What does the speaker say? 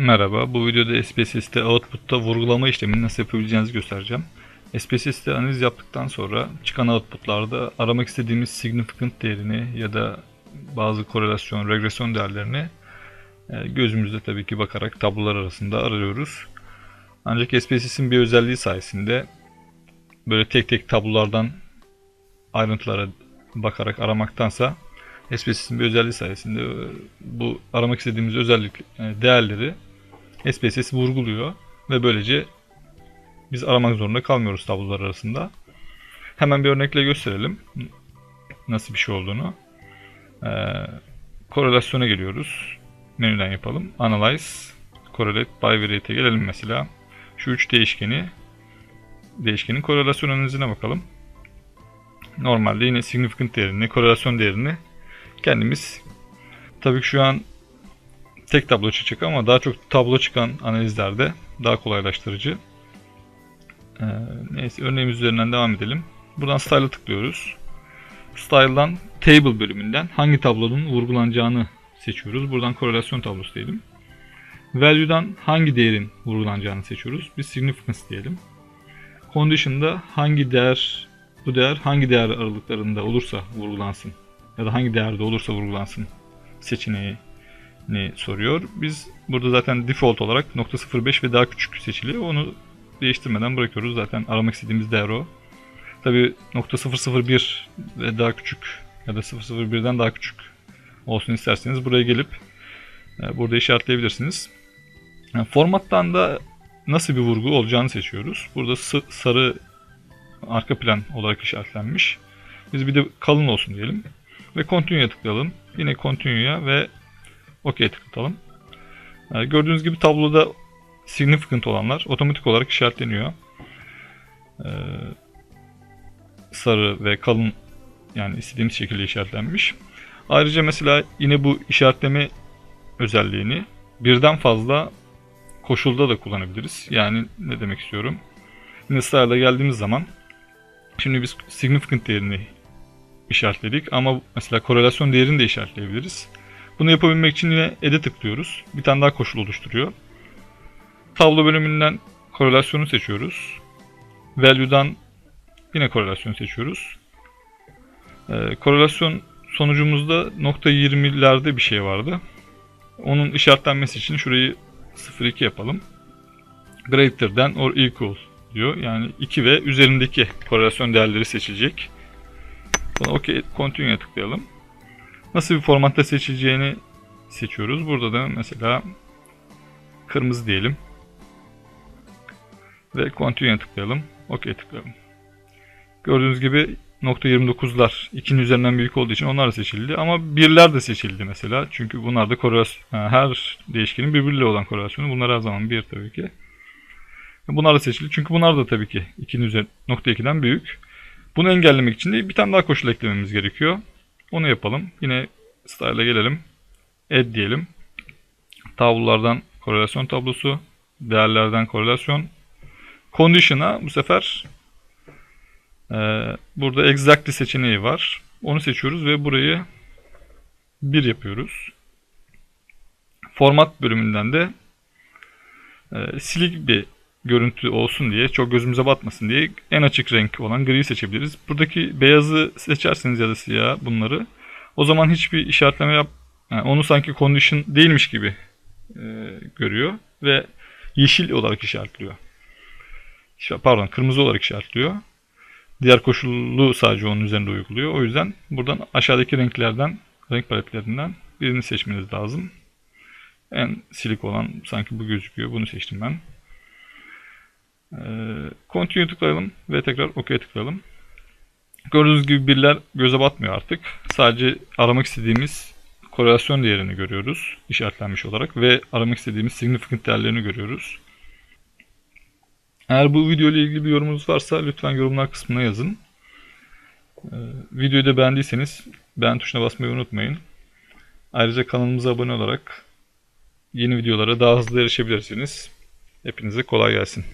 Merhaba, bu videoda SPSS'te output'ta vurgulama işlemini nasıl yapabileceğinizi göstereceğim. SPSS'te analiz yaptıktan sonra çıkan output'larda aramak istediğimiz significant değerini ya da bazı korelasyon, regresyon değerlerini e, gözümüzle tabii ki bakarak tablolar arasında arıyoruz. Ancak SPSS'in bir özelliği sayesinde böyle tek tek tablolardan ayrıntılara bakarak aramaktansa SPSS'in bir özelliği sayesinde e, bu aramak istediğimiz özellik e, değerleri SPSS vurguluyor ve böylece biz aramak zorunda kalmıyoruz tablolar arasında. Hemen bir örnekle gösterelim nasıl bir şey olduğunu. Ee, korelasyona geliyoruz. Menüden yapalım. Analyze, Correlate by Variate'e gelelim mesela. Şu üç değişkeni değişkenin korelasyon analizine bakalım. Normalde yine significant değerini, korelasyon değerini kendimiz tabii ki şu an tek tablo çıkacak ama daha çok tablo çıkan analizlerde daha kolaylaştırıcı. Ee, neyse örneğimiz üzerinden devam edelim. Buradan Style'a tıklıyoruz. Style'dan Table bölümünden hangi tablonun vurgulanacağını seçiyoruz. Buradan korelasyon tablosu diyelim. Value'dan hangi değerin vurgulanacağını seçiyoruz. Biz significance diyelim. Condition'da hangi değer bu değer hangi değer aralıklarında olursa vurgulansın ya da hangi değerde olursa vurgulansın seçeneği ne soruyor. Biz burada zaten default olarak .05 ve daha küçük seçili. Onu değiştirmeden bırakıyoruz. Zaten aramak istediğimiz değer o. Tabi .001 ve daha küçük ya da 001'den daha küçük olsun isterseniz buraya gelip e, burada işaretleyebilirsiniz. Formattan da nasıl bir vurgu olacağını seçiyoruz. Burada sarı arka plan olarak işaretlenmiş. Biz bir de kalın olsun diyelim. Ve Continue'ya tıklayalım. Yine Continue'ya ve OK'ye tıklatalım. Yani gördüğünüz gibi tabloda significant olanlar otomatik olarak işaretleniyor. Ee, sarı ve kalın yani istediğimiz şekilde işaretlenmiş. Ayrıca mesela yine bu işaretleme özelliğini birden fazla koşulda da kullanabiliriz. Yani ne demek istiyorum? Yine style'a geldiğimiz zaman şimdi biz significant değerini işaretledik ama mesela korelasyon değerini de işaretleyebiliriz. Bunu yapabilmek için yine Ed'e tıklıyoruz. Bir tane daha koşul oluşturuyor. Tablo bölümünden korelasyonu seçiyoruz. Value'dan yine korelasyonu seçiyoruz. Ee, korelasyon sonucumuzda nokta .20'lerde bir şey vardı. Onun işaretlenmesi için şurayı 0.2 yapalım. Greater than or equal diyor. Yani 2 ve üzerindeki korelasyon değerleri seçilecek. Sonra OK Continue'ya tıklayalım. Nasıl bir formatta seçileceğini seçiyoruz. Burada da mesela kırmızı diyelim. Ve Continue'ya tıklayalım. OK tıklayalım. Gördüğünüz gibi .29'lar 2'nin üzerinden büyük olduğu için onlar da seçildi. Ama birler de seçildi mesela. Çünkü bunlar da korelasyon, her değişkenin birbiriyle olan korelasyonu. Bunlar her zaman bir tabii ki. Bunlar da seçildi. Çünkü bunlar da tabii ki 2'nin üzerinde .2'den büyük. Bunu engellemek için de bir tane daha koşul eklememiz gerekiyor. Onu yapalım. Yine style'a gelelim. Add diyelim. Tablolardan korelasyon tablosu. Değerlerden korelasyon. Condition'a bu sefer e, burada exactly seçeneği var. Onu seçiyoruz ve burayı 1 yapıyoruz. Format bölümünden de e, silik bir görüntü olsun diye, çok gözümüze batmasın diye en açık renk olan griyi seçebiliriz. Buradaki beyazı seçerseniz ya da siyah bunları o zaman hiçbir işaretleme yap yani onu sanki condition değilmiş gibi e, görüyor ve yeşil olarak işaretliyor. Pardon, kırmızı olarak işaretliyor. Diğer koşullu sadece onun üzerinde uyguluyor. O yüzden buradan aşağıdaki renklerden, renk paletlerinden birini seçmeniz lazım. En silik olan sanki bu gözüküyor. Bunu seçtim ben. Ee, Continue tıklayalım ve tekrar OK'ye tıklayalım. Gördüğünüz gibi birler göze batmıyor artık. Sadece aramak istediğimiz korelasyon değerini görüyoruz işaretlenmiş olarak ve aramak istediğimiz significant değerlerini görüyoruz. Eğer bu video ile ilgili bir yorumunuz varsa lütfen yorumlar kısmına yazın. Ee, videoyu da beğendiyseniz beğen tuşuna basmayı unutmayın. Ayrıca kanalımıza abone olarak yeni videolara daha hızlı erişebilirsiniz. Hepinize kolay gelsin.